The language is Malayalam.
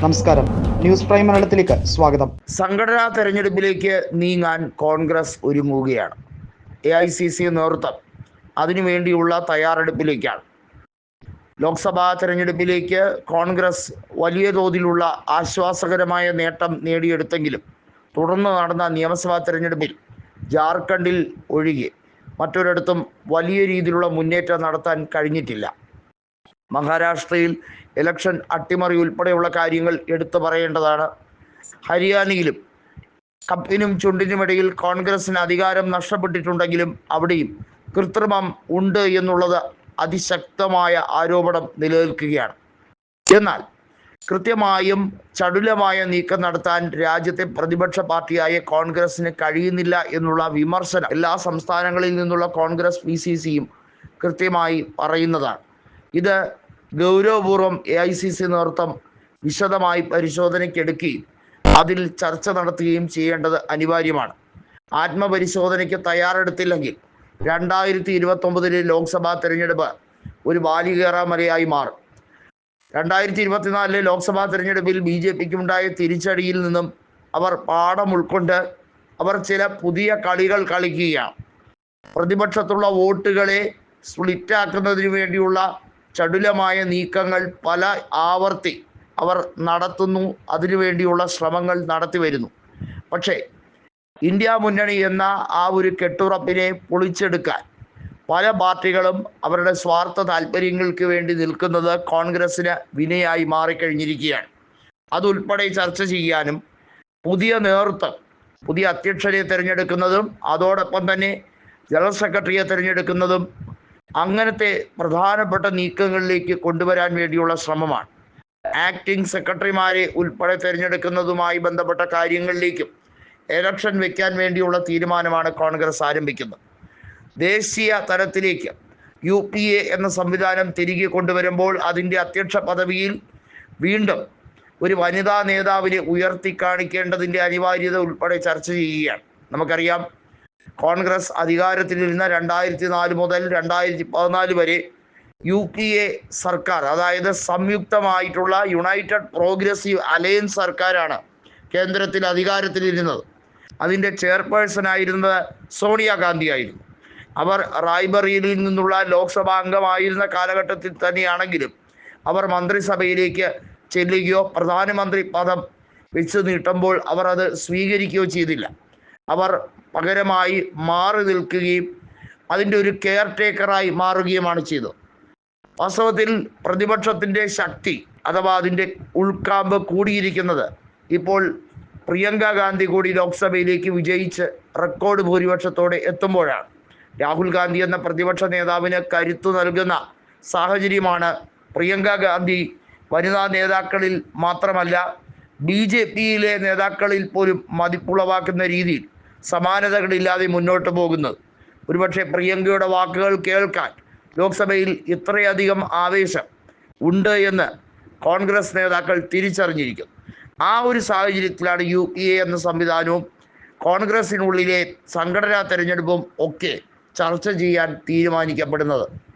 നമസ്കാരം. ന്യൂസ് പ്രൈം മലയാളത്തിലേക്ക് സ്വാഗതം. സംഘടനാ തെരഞ്ഞെടുപ്പിലേക്ക് നീങ്ങാൻ കോൺഗ്രസ് ഒരുങ്ങുകയാണ്. എ ഐ സി സി നേതൃത്വം അതിനുവേണ്ടിയുള്ള തയ്യാറെടുപ്പിലേക്കാണ്. ലോക്സഭാ തെരഞ്ഞെടുപ്പിലേക്ക് കോൺഗ്രസ് വലിയ തോതിലുള്ള ആശ്വാസകരമായ നേട്ടം നേടിയെടുത്തെങ്കിലും തുടർന്ന് നടന്ന നിയമസഭാ തെരഞ്ഞെടുപ്പിൽ ജാർഖണ്ഡിൽ ഒഴികെ മറ്റൊരിടത്തും വലിയ രീതിയിലുള്ള മുന്നേറ്റം നടത്താൻ കഴിഞ്ഞിട്ടില്ല. മഹാരാഷ്ട്രയിൽ ഇലക്ഷൻ അട്ടിമറി ഉൾപ്പെടെയുള്ള കാര്യങ്ങൾ എടുത്തു പറയേണ്ടതാണ്. ഹരിയാനയിലും കപ്പിനും ചുണ്ടിനുമിടയിൽ കോൺഗ്രസിന് അധികാരം നഷ്ടപ്പെട്ടിട്ടുണ്ടെങ്കിലും അവിടെയും കൃത്രിമം ഉണ്ട് എന്നുള്ളത് അതിശക്തമായ ആരോപണം നിലനിൽക്കുകയാണ്. എന്നാൽ കൃത്യമായും ചടുലമായ നീക്കം നടത്താൻ രാജ്യത്തെ പ്രതിപക്ഷ പാർട്ടിയായ കോൺഗ്രസിന് കഴിയുന്നില്ല എന്നുള്ള വിമർശനം എല്ലാ സംസ്ഥാനങ്ങളിൽ നിന്നുള്ള കോൺഗ്രസ് പി കൃത്യമായി പറയുന്നതാണ്. ഇത് ഗൗരവപൂർവം എ ഐ സി സി നേതൃത്വം വിശദമായി പരിശോധനയ്ക്കെടുക്കുകയും അതിൽ ചർച്ച നടത്തുകയും ചെയ്യേണ്ടത് അനിവാര്യമാണ്. ആത്മപരിശോധനയ്ക്ക് തയ്യാറെടുത്തില്ലെങ്കിൽ രണ്ടായിരത്തി ഇരുപത്തൊമ്പതിലെ ലോക്സഭാ തെരഞ്ഞെടുപ്പ് ഒരു ബാലികേറാമലയായി മാറും. രണ്ടായിരത്തി ഇരുപത്തിനാലിലെ ലോക്സഭാ തെരഞ്ഞെടുപ്പിൽ ബി ജെ പിക്ക് ഉണ്ടായ തിരിച്ചടിയിൽ നിന്നും അവർ പാഠം ഉൾക്കൊണ്ട് അവർ ചില പുതിയ കളികൾ കളിക്കുകയാണ്. പ്രതിപക്ഷത്തുള്ള വോട്ടുകളെ സ്പ്ലിറ്റാക്കുന്നതിന് വേണ്ടിയുള്ള ചടുലമായ നീക്കങ്ങൾ പല ആവർത്തി അവർ നടത്തുന്നു. അതിനുവേണ്ടിയുള്ള ശ്രമങ്ങൾ നടത്തി വരുന്നു. പക്ഷേ ഇന്ത്യ മുന്നണി എന്ന ആ ഒരു കെട്ടുറപ്പിനെ പൊളിച്ചെടുക്കാൻ പല പാർട്ടികളും അവരുടെ സ്വാർത്ഥ താല്പര്യങ്ങൾക്ക് വേണ്ടി നിൽക്കുന്നത് കോൺഗ്രസ്സിന് വിനയായി മാറിക്കഴിഞ്ഞിരിക്കുകയാണ്. അതുൾപ്പെടെ ചർച്ച ചെയ്യാനും പുതിയ നേതൃത്വം പുതിയ അധ്യക്ഷരെ തിരഞ്ഞെടുക്കുന്നതും അതോടൊപ്പം തന്നെ ജനറൽ സെക്രട്ടറിയെ തിരഞ്ഞെടുക്കുന്നതും അങ്ങനത്തെ പ്രധാനപ്പെട്ട നീക്കങ്ങളിലേക്ക് കൊണ്ടുവരാൻ വേണ്ടിയുള്ള ശ്രമമാണ്. ആക്ടിംഗ് സെക്രട്ടറിമാരെ ഉൾപ്പെടെ തിരഞ്ഞെടുക്കുന്നതുമായി ബന്ധപ്പെട്ട കാര്യങ്ങളിലേക്കും എലക്ഷൻ വെക്കാൻ വേണ്ടിയുള്ള തീരുമാനമാണ് കോൺഗ്രസ് ആരംഭിക്കുന്നത്. ദേശീയ തലത്തിലേക്ക് യു പി എ എന്ന സംവിധാനം തിരികെ കൊണ്ടുവരുമ്പോൾ അതിന്റെ അധ്യക്ഷ പദവിയിൽ വീണ്ടും ഒരു വനിതാ നേതാവിനെ ഉയർത്തി കാണിക്കേണ്ടതിന്റെ അനിവാര്യത ഉൾപ്പെടെ ചർച്ച ചെയ്യുകയാണ്. നമുക്കറിയാം കോൺഗ്രസ് അധികാരത്തിലിരുന്ന രണ്ടായിരത്തി നാല് മുതൽ രണ്ടായിരത്തി പതിനാല് വരെ യു പി എ സർക്കാർ അതായത് സംയുക്തമായിട്ടുള്ള യുണൈറ്റഡ് പ്രോഗ്രസീവ് അലയൻസ് സർക്കാരാണ് കേന്ദ്രത്തിൽ അധികാരത്തിലിരുന്നത് അതിന്റെ ചെയർപേഴ്സൺ ആയിരുന്നത് സോണിയാഗാന്ധി ആയിരുന്നു. അവർ റായ്ബറിയിൽ നിന്നുള്ള ലോക്സഭാ അംഗമായിരുന്ന കാലഘട്ടത്തിൽ തന്നെയാണെങ്കിലും അവർ മന്ത്രിസഭയിലേക്ക് ചെല്ലുകയോ പ്രധാനമന്ത്രി പദം വെച്ച് നീട്ടുമ്പോൾ അവർ അത് സ്വീകരിക്കുകയോ ചെയ്തില്ല. അവർ പകരമായി മാറി നിൽക്കുകയും അതിന്റെ ഒരു കെയർ ടേക്കറായി മാറുകയുമാണ് ചെയ്തത്. വാസ്തവത്തിൽ പ്രതിപക്ഷത്തിന്റെ ശക്തി അഥവാ അതിന്റെ ഉൾക്കാമ്പ് കൂടിയിരിക്കുന്നത് ഇപ്പോൾ പ്രിയങ്ക ഗാന്ധി കൂടി ലോക്സഭയിലേക്ക് വിജയിച്ച് റെക്കോർഡ് ഭൂരിപക്ഷത്തോടെ എത്തുമ്പോഴാണ്. രാഹുൽ ഗാന്ധി എന്ന പ്രതിപക്ഷ നേതാവിന് കരുത്തു നൽകുന്ന സാഹചര്യമാണ് പ്രിയങ്ക ഗാന്ധി വനിതാ നേതാക്കളിൽ മാത്രമല്ല ബി ജെ പിയിലെ നേതാക്കളിൽ പോലും മതിപ്പുളവാക്കുന്ന രീതിയിൽ സമാനതകളില്ലാതെ മുന്നോട്ട് പോകുന്നത്. ഒരുപക്ഷെ പ്രിയങ്കയുടെ വാക്കുകൾ കേൾക്കാൻ ലോക്സഭയിൽ ഇത്രയധികം ആവേശം ഉണ്ട് എന്ന് കോൺഗ്രസ് നേതാക്കൾ തിരിച്ചറിഞ്ഞിരിക്കുന്നു. ആ ഒരു സാഹചര്യത്തിലാണ് യു പി എ എന്ന സംവിധാനവും കോൺഗ്രസിനുള്ളിലെ സംഘടനാ തെരഞ്ഞെടുപ്പും ഒക്കെ ചർച്ച ചെയ്യാൻ തീരുമാനിക്കപ്പെടുന്നത്.